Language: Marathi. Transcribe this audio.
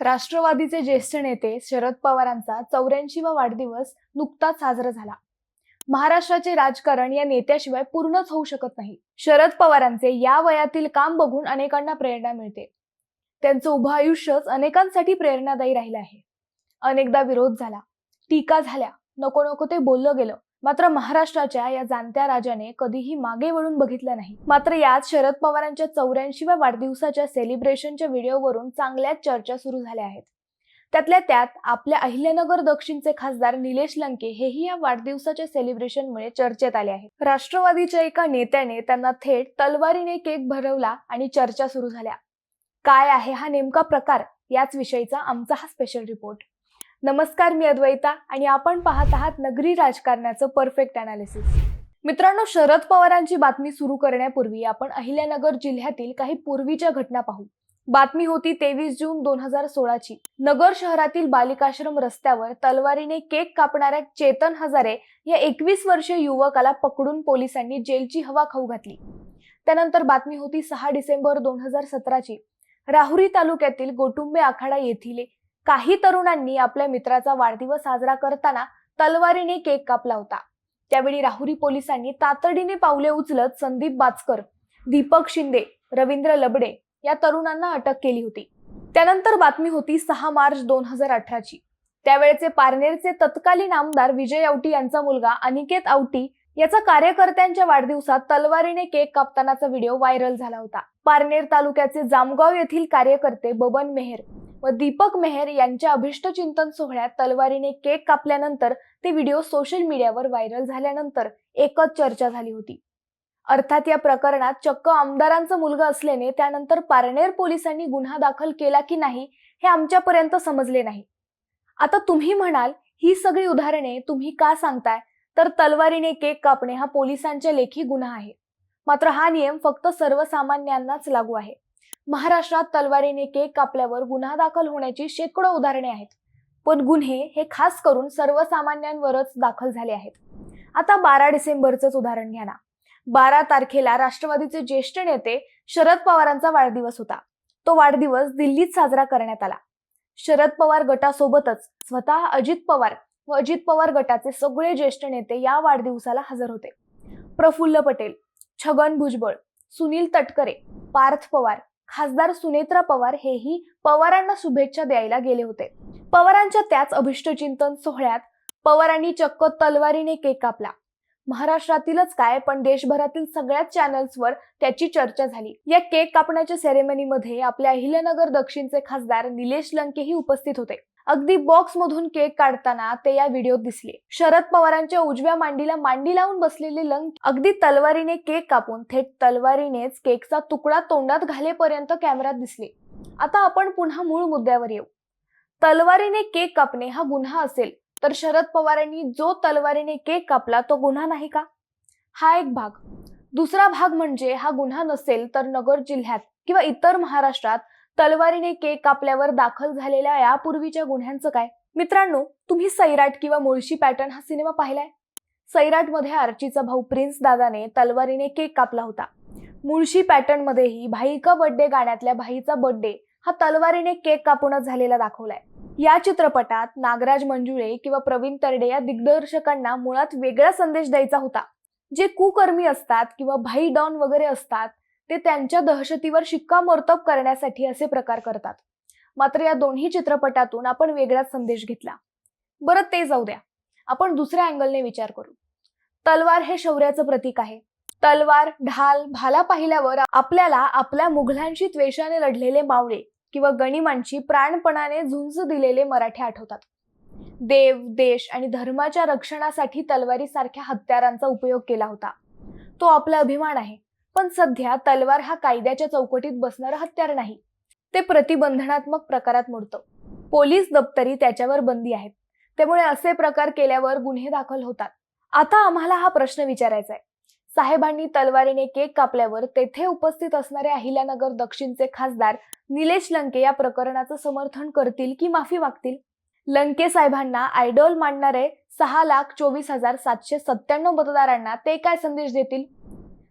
राष्ट्रवादीचे ज्येष्ठ नेते शरद पवारांचा चौऱ्याऐंशीवा वाढदिवस नुकताच साजरा झाला. महाराष्ट्राचे राजकारण या नेत्याशिवाय पूर्णच होऊ शकत नाही. शरद पवारांचे या वयातील काम बघून अनेकांना प्रेरणा मिळते. त्यांचं उभं आयुष्यच अनेकांसाठी प्रेरणादायी राहिलं आहे. अनेकदा विरोध झाला टीका झाल्या नको नको ते बोललं गेलं. मात्र महाराष्ट्राच्या या जाणत्या राजाने कधीही मागे वळून बघितलं नाही. मात्र यात शरद पवारांच्या चौऱ्याऐंशीव्या वाढदिवसाच्या सेलिब्रेशनच्या व्हिडिओवरून चांगल्याच चर्चा सुरू झाल्या आहेत. त्यातल्या त्यात आपल्या अहिल्यानगर दक्षिणचे खासदार निलेश लंके हेही या वाढदिवसाच्या सेलिब्रेशनमुळे चर्चेत आले आहेत. राष्ट्रवादीच्या एका नेत्याने त्यांना थेट तलवारीने केक भरवला आणि चर्चा सुरू झाल्या. काय आहे हा नेमका प्रकार याच विषयीचा आमचा हा स्पेशल रिपोर्ट नमस्कार मी अद्वैता आणि आपण पाहत आहात नगरी राजकारणाचं परफेक्ट अनालिसिस मित्रांनो शरद पवारांची बातमी सुरू करण्यापूर्वी आपण अहिल्यानगर जिल्ह्यातील काही पूर्वीच्या घटना पाहू. बातमी होती तेवीस जून दोन हजार सोळाची. नगर शहरातील बालिकाश्रम रस्त्यावर तलवारीने केक कापणाऱ्या चेतन हजारे या एकवीस वर्षीय युवकाला पकडून पोलिसांनी जेलची हवा खाऊ घातली. त्यानंतर बातमी होती सहा डिसेंबर दोन हजार सतराची. राहुरी तालुक्यातील गोटुंबे आखाडा येथील काही तरुणांनी आपल्या मित्राचा वाढदिवस साजरा करताना तलवारीने केक कापला होता. त्यावेळी राहुरी पोलिसांनी तातडीने पावले उचलत संदीप बाचकर दीपक शिंदे रवींद्र लबडे या तरुणांना अटक केली होती. त्यानंतर बातमी होती सहा मार्च दोन हजार अठराची. त्यावेळेचे पारनेरचे तत्कालीन आमदार विजय आवटी यांचा मुलगा अनिकेत औटी याचा कार्यकर्त्यांच्या वाढदिवसात तलवारीने केक कापतानाचा व्हिडिओ व्हायरल झाला होता. पारनेर तालुक्याचे जामगाव येथील कार्यकर्ते बबन मेहर व दीपक मेहर यांच्या अभिष्टचिंतन सोहळ्यात तलवारीने केक कापल्यानंतर ते व्हिडिओ सोशल मीडियावर व्हायरल झाल्यानंतर एकच चर्चा झाली होती. अर्थात या प्रकरणात चक्क आमदारांचा मुलगा असल्याने त्यानंतर पारनेर पोलिसांनी गुन्हा दाखल केला की नाही हे आमच्यापर्यंत समजले नाही. आता तुम्ही म्हणाल ही सगळी उदाहरणे तुम्ही का सांगताय? तर तलवारीने केक कापणे हा पोलिसांच्या लेखी गुन्हा आहे. मात्र हा नियम फक्त सर्वसामान्यांनाच लागू आहे. महाराष्ट्रात तलवारीने केक कापल्यावर गुन्हा दाखल होण्याची शेकडो उदाहरणे आहेत. पण गुन्हे हे खास करून सर्वसामान्यांवरच दाखल झाले आहेत. आता बारा डिसेंबरचंच उदाहरण घ्या ना. बारा तारखेला राष्ट्रवादीचे ज्येष्ठ नेते शरद पवारांचा वाढदिवस होता. तो वाढदिवस दिल्लीत साजरा करण्यात आला. शरद पवार गटासोबतच स्वतः अजित पवार व अजित पवार गटाचे सगळे ज्येष्ठ नेते या वाढदिवसाला हजर होते. प्रफुल्ल पटेल छगन भुजबळ सुनील तटकरे पार्थ पवार खासदार सुनेत्रा पवार हेही पवारांना शुभेच्छा द्यायला गेले होते. पवारांच्या त्याच अभिष्टचिंतन सोहळ्यात पवारांनी चक्क तलवारीने केक कापला. महाराष्ट्रातीलच काय पण देशभरातील सगळ्याच चॅनल्सवर त्याची चर्चा झाली. या केक कापण्याच्या सेरेमनीमध्ये आपल्या अहिल्यानगर दक्षिणचे खासदार निलेश लंकेही उपस्थित होते. अगदी बॉक्स मधून केक काढताना ते या व्हिडिओत दिसले. शरद पवारांच्या उजव्या मांडीला मांडी लावून बसलेले लंक अगदी तलवारीने केक कापून थेट तलवारीनेच केकचा तुकडा तोंडात घालेपर्यंत कॅमेऱ्यात दिसले. आता आपण पुन्हा मूळ मुद्द्यावर येऊ. तलवारीने केक कापणे हा गुन्हा असेल तर शरद पवारांनी जो तलवारीने केक कापला तो गुन्हा नाही का? हा एक भाग. दुसरा भाग म्हणजे हा गुन्हा नसेल तर नगर जिल्ह्यात किंवा इतर महाराष्ट्रात तलवारीने केक कापल्यावर दाखल झालेल्या यापूर्वीच्या गुन्ह्यांचं काय? मित्रांनो तुम्ही सैराट किंवा मुळशी पॅटर्न हा सिनेमा पाहिलाय? सैराटमध्ये आर्चीचा भाऊ प्रिन्स दादाने तलवारीने केक कापला होता. मुळशी पॅटर्न मध्येही भाई का बर्थडे गाण्यातल्या भाईचा बर्थडे हा तलवारीने केक कापूनच झालेला दाखवलाय. या चित्रपटात नागराज मंजुळे किंवा प्रवीण तरडे या दिग्दर्शकांना मुळात वेगळा संदेश द्यायचा होता. जे कुकर्मी असतात किंवा भाई डॉन वगैरे असतात ते त्यांच्या दहशतीवर शिक्कामोर्तब करण्यासाठी असे प्रकार करतात. मात्र या दोन्ही चित्रपटातून आपण वेगळाच संदेश घेतला. बरं ते जाऊ द्या. आपण दुसऱ्या अँगलने विचार करू. तलवार हे शौर्याचं प्रतीक आहे. तलवार ढाल भाला पाहिल्यावर आपल्याला आपल्या मुघलांशी त्वेषाने लढलेले मावळे किंवा गणिमांची प्राणपणाने झुंज दिलेले मराठे आठवतात. देव देश आणि धर्माच्या रक्षणासाठी तलवारीसारख्या हत्यारांचा उपयोग केला होता. तो आपला अभिमान आहे. पण सध्या तलवार हा कायद्याच्या चौकटीत बसणारं हत्यार नाही. ते प्रतिबंधनात्मक प्रकारात मोडतं. पोलीस दप्तरी त्याच्यावर बंदी आहेत. त्यामुळे असे प्रकार केल्यावर गुन्हे दाखल होतात. आता आम्हाला हा प्रश्न विचारायचा आहे. साहेबांनी तलवारीने केक कापल्यावर तेथे उपस्थित असणारे अहिल्यानगर दक्षिणचे खासदार निलेश लंके या प्रकरणाचं समर्थन करतील की माफी मागतील? लंके साहेबांना आयडॉल मांडणारे सहा लाख चोवीस हजार सातशे सत्त्याण्णव मतदारांना ते काय संदेश देतील?